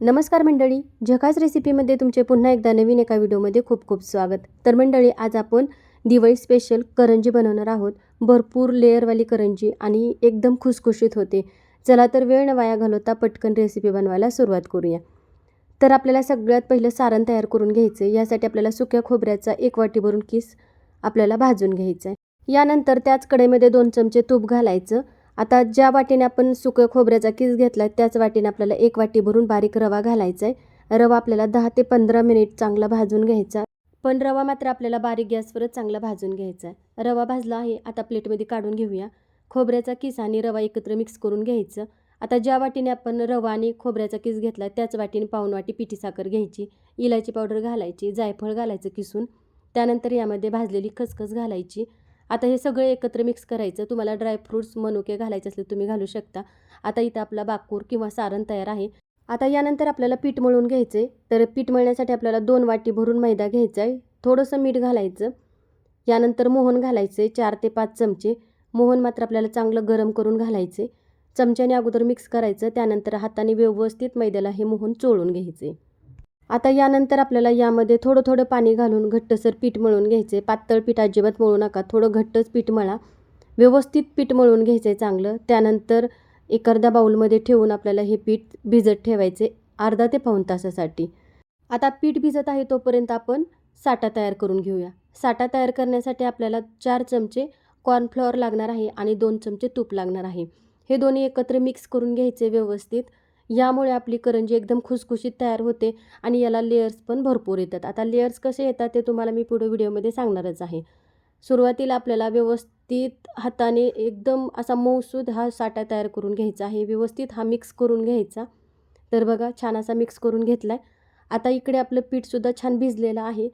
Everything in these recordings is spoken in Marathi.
नमस्कार मंडळी झकास रेसिपीमध्ये तुमचे पुन्हा एकदा नवीन एका व्हिडिओमध्ये खूप खूप स्वागत. तर मंडळी आज आपण दिवाळी स्पेशल करंजी बनवणार आहोत. भरपूर लेअरवाली करंजी आणि एकदम खुसखुशीत होते. चला तर वेळ न वाया घालवता पटकन रेसिपी बनवायला सुरुवात करूया. तर आपल्याला सगळ्यात पहिलं सारण तयार करून घ्यायचं आहे. यासाठी आपल्याला सुक्या खोबऱ्याचा एक वाटी भरून किस आपल्याला भाजून घ्यायचा आहे. यानंतर त्याच कढईमध्ये दोन चमचे तूप घालायचं. आता ज्या वाटीने आपण सुकं खोबऱ्याचा किस घेतला त्याच वाटीने आपल्याला एक वाटी भरून बारीक रवा घालायचा आहे रवा आपल्याला दहा ते पंधरा मिनिट चांगला भाजून घ्यायचा. पण रवा मात्र आपल्याला बारीक गॅसवरच चांगला भाजून घ्यायचा आहे रवा भाजला आहे आता प्लेटमध्ये काढून घेऊया. खोबऱ्याचा किस आणि रवा एकत्र मिक्स करून घ्यायचं. आता ज्या वाटीने आपण रवा आणि खोबऱ्याचा किस घेतला त्याच वाटीने पाऊन वाटी पिठी साखर घ्यायची. इलायची पावडर घालायची जायफळ घालायचं किसून. त्यानंतर यामध्ये भाजलेली खसखस घालायची. आता हे सगळं एकत्र मिक्स करायचं. तुम्हाला ड्रायफ्रूट्स मनुके घालायचे असले तुम्ही घालू शकता. आता इथं आपला बाकूर किंवा सारण तयार आहे. आता यानंतर आपल्याला पीठ मळून घ्यायचं आहे तर पीठ मळण्यासाठी आपल्याला दोन वाटी भरून मैदा घ्यायचा आहे. थोडंसं मीठ घालायचं. यानंतर मोहन घालायचं आहे चार ते पाच चमचे. मोहन मात्र आपल्याला चांगलं गरम करून घालायचे चमच्याने अगोदर मिक्स करायचं. त्यानंतर हाताने व्यवस्थित मैद्याला हे मोहन चोळून घ्यायचे आता यानंतर आपल्याला यामध्ये थोडं थोडं पाणी घालून घट्टसर पीठ मळून घ्यायचे. पातळ पीठ अजिबात मळू नका. थोडं घट्टच पीठ मळा. व्यवस्थित पीठ मळून घ्यायचं आहे चांगलं. त्यानंतर एक अर्धा बाऊलमध्ये ठेवून आपल्याला हे पीठ भिजत ठेवायचे अर्धा ते पाऊण तासासाठी. आता पीठ भिजत आहे तोपर्यंत आपण साठा तयार करून घेऊया. साठा तयार करण्यासाठी आपल्याला चार चमचे कॉर्नफ्लॉवर लागणार आहे आणि दोन चमचे तूप लागणार आहे. हे दोन्ही एकत्र मिक्स करून घ्यायचे व्यवस्थित. यामुळे आपली करंजी एकदम खुसखुशीत तयार होते आणि याला लेयर्स पण भरपूर येतात. आता लेयर्स कसे येतात ते तुम्हाला मी पुढे व्हिडिओमध्ये सांगणारच आहे. सुरुवातीला आपल्याला व्यवस्थित हाताने एकदम असा मौसूद हा साठा तयार करून घ्यायचा आहे. व्यवस्थित हा मिक्स करून घ्यायचा. तर बघा छान असा मिक्स करून घेतला आहे आता इकडे आपलं पीठसुद्धा छान भिजलेलं आहे.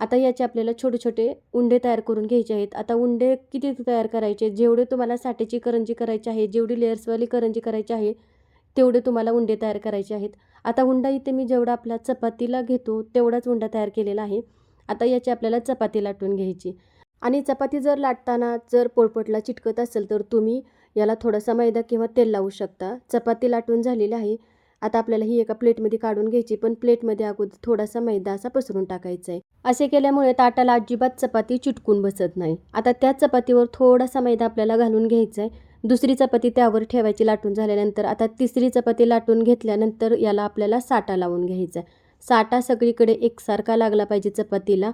आता याचे आपल्याला छोटे छोटे उंडे तयार करून घ्यायचे आहेत. आता उंडे किती तयार करायचे? जेवढे तुम्हाला साठ्याची करंजी करायची आहे जेवढी लेयर्सवाली करंजी करायची आहे तेवढे तुम्हाला उंडे तयार करायचे आहेत. आता उंडा इथे मी जेवढा आपला चपातीला घेतो तेवढाच उंडा तयार केलेला आहे. आता याची आपल्याला चपाती लाटून घ्यायची. आणि चपाती जर लाटताना जर पोळपटला चिटकत असेल तर तुम्ही याला थोडासा मैदा किंवा तेल लावू शकता. चपाती लाटून झालेली आहे. आता आपल्याला ही एका प्लेटमध्ये काढून घ्यायची पण प्लेटमध्ये अगोदर थोडासा मैदा असा पसरून टाकायचा आहे. असे केल्यामुळे ताटाला अजिबात चपाती चिटकून बसत नाही. आता त्या चपातीवर थोडासा मैदा आपल्याला घालून घ्यायचा आहे. दुसरी चपाती त्यावर ठेवायची लाटून झाल्यानंतर आता तिसरी चपाती लाटून घेतल्यानंतर याला आपल्याला साटा लावून घ्यायचा आहे. साटा सगळीकडे एकसारखा लागला पाहिजे चपातीला.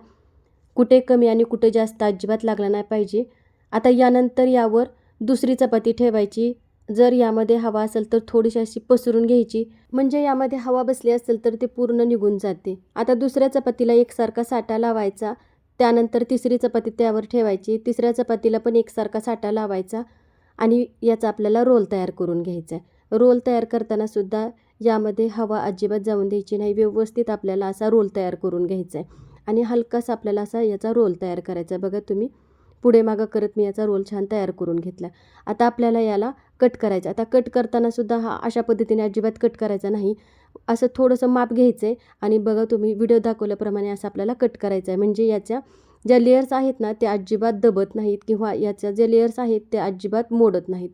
कुठे कमी आणि कुठे जास्त अजिबात लागला नाही पाहिजे. आता यानंतर यावर दुसरी चपाती ठेवायची. जर यामध्ये हवा असेल तर थोडीशी अशी पसरून घ्यायची. म्हणजे यामध्ये हवा बसली असेल तर ते पूर्ण निघून जाते. आता दुसऱ्या चपातीला एकसारखा साठा लावायचा. त्यानंतर तिसरी चपाती त्यावर ठेवायची. तिसऱ्या चपातीला पण एकसारखा साठा लावायचा. आणि याचा आपल्याला रोल तयार करून घ्यायचा आहे. रोल तयार करताना सुद्धा यामध्ये हवा अजिबात जाऊन द्यायची नाही. व्यवस्थित आपल्याला असा रोल तयार करून घ्यायचा आहे. आणि हलकासा आपल्याला असा याचा रोल तयार करायचा आहे. बघा तुम्ही पुढे मागं करत मी याचा रोल छान तयार करून घेतला. आता आपल्याला याला कट करायचा आता कट करताना सुद्धा हा अशा पद्धतीने अजिबात कट करायचा नाही. असं थोडंसं माप घ्यायचं आहे. आणि बघा तुम्ही व्हिडिओ दाखवल्याप्रमाणे असं आपल्याला कट करायचं आहे. म्हणजे याच्या ज्या लेयर्स आहेत ना ते अजिबात दबत नाहीत किंवा याच्या जे लेयर्स आहेत ते अजिबात मोडत नाहीत.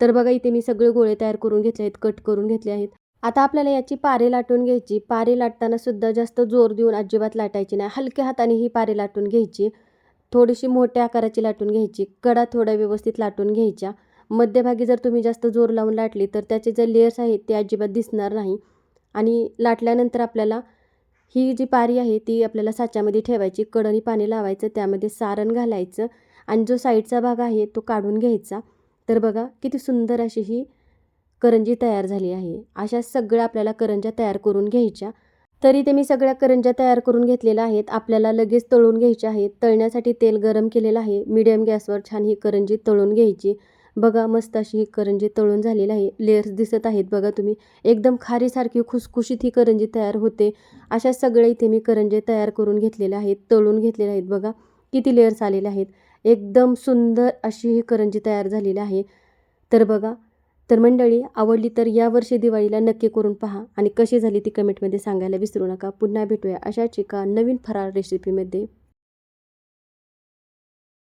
तर बघा इथे मी सगळे गोळे तयार करून घेतले आहेत कट करून घेतले आहेत. आता आपल्याला याची पारे लाटून घ्यायची. पारे लाटताना सुद्धा जास्त जोर देऊन अजिबात लाटायची नाही. हलक्या हाताने ही पारे लाटून घ्यायची. थोडीशी मोठ्या आकाराची लाटून घ्यायची. कडा थोड्या व्यवस्थित लाटून घ्यायच्या. मध्यभागी जर तुम्ही जास्त जोर लावून लाटली तर त्याचे जे लेयर्स आहेत ते अजिबात दिसणार नाही. आणि लाटल्यानंतर आपल्याला ही जी पारी आहे ती आपल्याला साच्यामध्ये ठेवायची कडणी पाणी लावायचं त्यामध्ये सारण घालायचं आणि जो साईडचा भाग आहे तो काढून घ्यायचा. तर बघा किती सुंदर अशी ही करंजी तयार झाली आहे. अशा सगळ्या आपल्याला करंज्या तयार करून घ्यायच्या. तरी ते मी सगळ्या करंज्या तयार करून घेतलेल्या आहेत. आपल्याला लगेच तळून घ्यायच्या आहेत. तळण्यासाठी तेल गरम केलेलं आहे. मिडियम गॅसवर छान ही करंजी तळून घ्यायची. बघा मस्त अशी ही करंजी तळून झालेली आहे. लेअर्स दिसत आहेत बघा तुम्ही. एकदम खारीसारखी खुसखुशीत ही करंजी तयार होते. अशा सगळ्या इथे मी करंजे तयार करून घेतलेल्या आहेत तळून घेतलेल्या आहेत बघा. किती लेअर्स आलेले आहेत. एकदम सुंदर अशी ही करंजी तयार झालेली आहे. तर बघा तर मंडळी आवडली तर यावर्षी दिवाळीला नक्की करून पहा आणि कशी झाली ती कमेंटमध्ये सांगायला विसरू नका. पुन्हा भेटूया अशाच एका नवीन फराळ रेसिपीमध्ये